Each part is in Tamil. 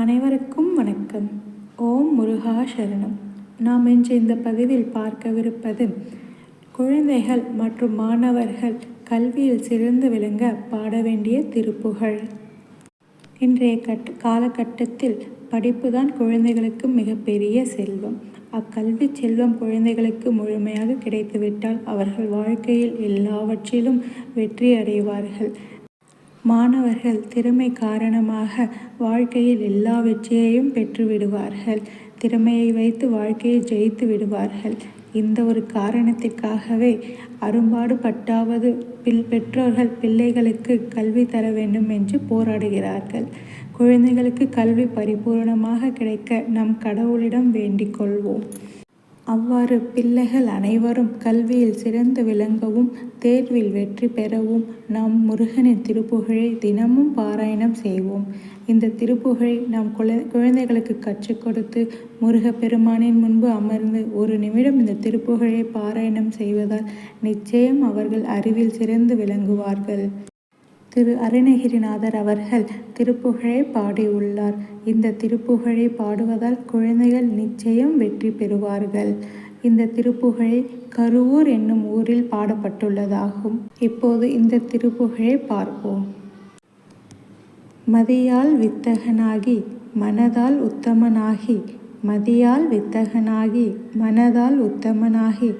அனைவருக்கும் வணக்கம். ஓம் முருகா சரணம். நாம் இன்று இந்த பதிவில் பார்க்கவிருப்பது குழந்தைகள் மற்றும் மாணவர்கள் கல்வியில் சிறந்து விளங்க பாட வேண்டிய திருப்புகழ் இன்றைய கட் காலகட்டத்தில் படிப்பு தான் குழந்தைகளுக்கு மிகப்பெரிய செல்வம். அக்கல்வி செல்வம் குழந்தைகளுக்கு முழுமையாக கிடைத்துவிட்டால் அவர்கள் வாழ்க்கையில் எல்லாவற்றிலும் வெற்றி அடைவார்கள். மாணவர்கள் திறமை காரணமாக வாழ்க்கையில் எல்லா வெற்றியையும் பெற்று விடுவார்கள் திறமையை வைத்து வாழ்க்கையை ஜெயித்து விடுவார்கள். இந்த ஒரு காரணத்திற்காகவே அரும்பாடுபட்டாவது பில் பெற்றோர்கள் பிள்ளைகளுக்கு கல்வி தர வேண்டும் என்று போராடுகிறார்கள். குழந்தைகளுக்கு கல்வி பரிபூர்ணமாக கிடைக்க நம் கடவுளிடம் வேண்டிக் கொள்வோம். அவ்வாறு பிள்ளைகள் அனைவரும் கல்வியில் சிறந்து விளங்கவும் தேர்வில் வெற்றி பெறவும் நாம் முருகனின் திருப்புகழை தினமும் பாராயணம் செய்வோம். இந்த திருப்புகழை நாம் குழ குழந்தைகளுக்கு கற்றுக் கொடுத்து முருகப்பெருமானின் முன்பு அமர்ந்து ஒரு நிமிடம் இந்த திருப்புகழை பாராயணம் செய்வதால் நிச்சயம் அவர்கள் அறிவில் சிறந்து விளங்குவார்கள். திரு அருணகிரிநாதர் அவர்கள் திருப்புகழை பாடியுள்ளார். இந்த திருப்புகழை பாடுவதால் குழந்தைகள் நிச்சயம் வெற்றி பெறுவார்கள். இந்த திருப்புகழை கருவூர் என்னும் ஊரில் பாடப்பட்டுள்ளதாகும். இப்போது இந்த திருப்புகழை பார்ப்போம். மதியால் வித்தகனாகி மனதால் உத்தமனாகி மதியால் வித்தகனாகி மனதால் உத்தமனாகி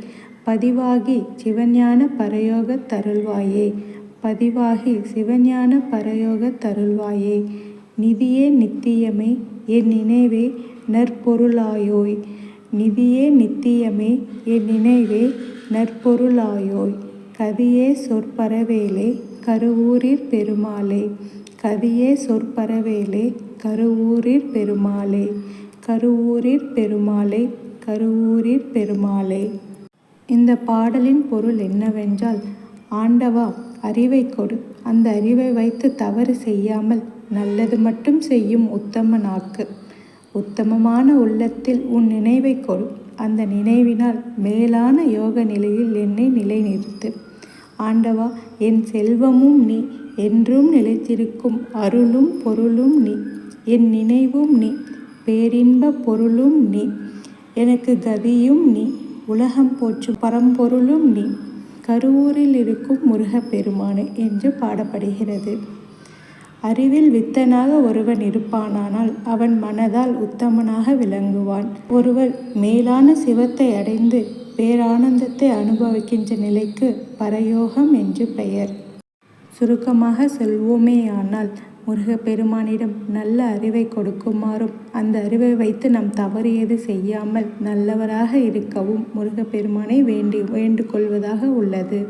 பதிவாகி சிவஞான பரயோகத் தருள்வாயே. பதிவாகி சிவஞான பரயோக தருள்வாயே. நிதியே நித்தியமே என் நினைவே நற்பொருளாயோய். நிதியே நித்தியமே என் நினைவே நற்பொருளாயோய். கதியே சொற்பரவேலே கருவூரிற் பெருமாளே. கதியே சொற்பரவேலே கருவூரிற் பெருமாளே. கருவூரிற் பெருமாளே கருவூரிற் பெருமாளே. இந்த பாடலின் பொருள் என்னவென்றால் ஆண்டவா அறிவை கொடு. அந்த அறிவை வைத்து தவறு செய்யாமல் நல்லது மட்டும் செய்யும் உத்தமனாக்கு. உத்தமமான உள்ளத்தில் உன் நினைவை கொடு. அந்த நினைவினால் மேலான யோக நிலையில் என்னை நிலைநிறுத்து. ஆண்டவா என் செல்வமும் நீ என்றும் நிலைத்திருக்கும் அருளும் பொருளும் நீ என் நினைவும் நீ பேரின்ப பொருளும் நீ எனக்கு கதியும் நீ உலகம் போற்றும் பரம்பொருளும் நீ கருவூரில் இருக்கும் முருகப்பெருமானே என்று பாடப்படுகிறது. அறிவில் வித்தனாக ஒருவன் இருப்பானானால் அவன் மனதால் உத்தமனாக விளங்குவான். ஒருவர் மேலான சிவத்தை அடைந்து பேரானந்தத்தை அனுபவிக்கின்ற நிலைக்கு பரயோகம் என்று பெயர். சுருக்கமாக செல்வோமேயானால் முருகப்பெருமானிடம் நல்ல அறிவை கொடுக்குமாறும் அந்த அறிவை வைத்து நாம் தவறியது செய்யாமல் நல்லவராக இருக்கவும் முருகப்பெருமானை வேண்டி வேண்டுகொள்வதாக உள்ளது.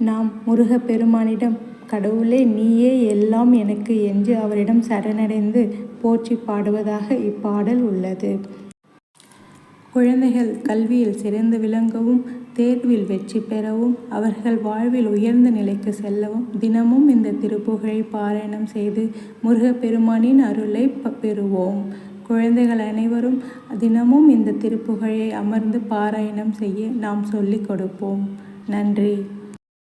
நாம் முருகப்பெருமானிடம் கடவுளே நீயே எல்லாம் எனக்கு என்று அவரிடம் சரணடைந்து போற்றி பாடுவதாக இப்பாடல் உள்ளது. குழந்தைகள் கல்வியில் சிறந்து விளங்கவும் தேர்வில் வெற்றி பெறவும் அவர்கள் வாழ்வில் உயர்ந்த நிலைக்கு செல்லவும் தினமும் இந்த திருப்புகழை பாராயணம் செய்து முருகப்பெருமானின் அருளை பெறுவோம். குழந்தைகள் அனைவரும் தினமும் இந்த திருப்புகழை அமர்ந்து பாராயணம் செய்ய நாம் சொல்லிக் கொடுப்போம். நன்றி.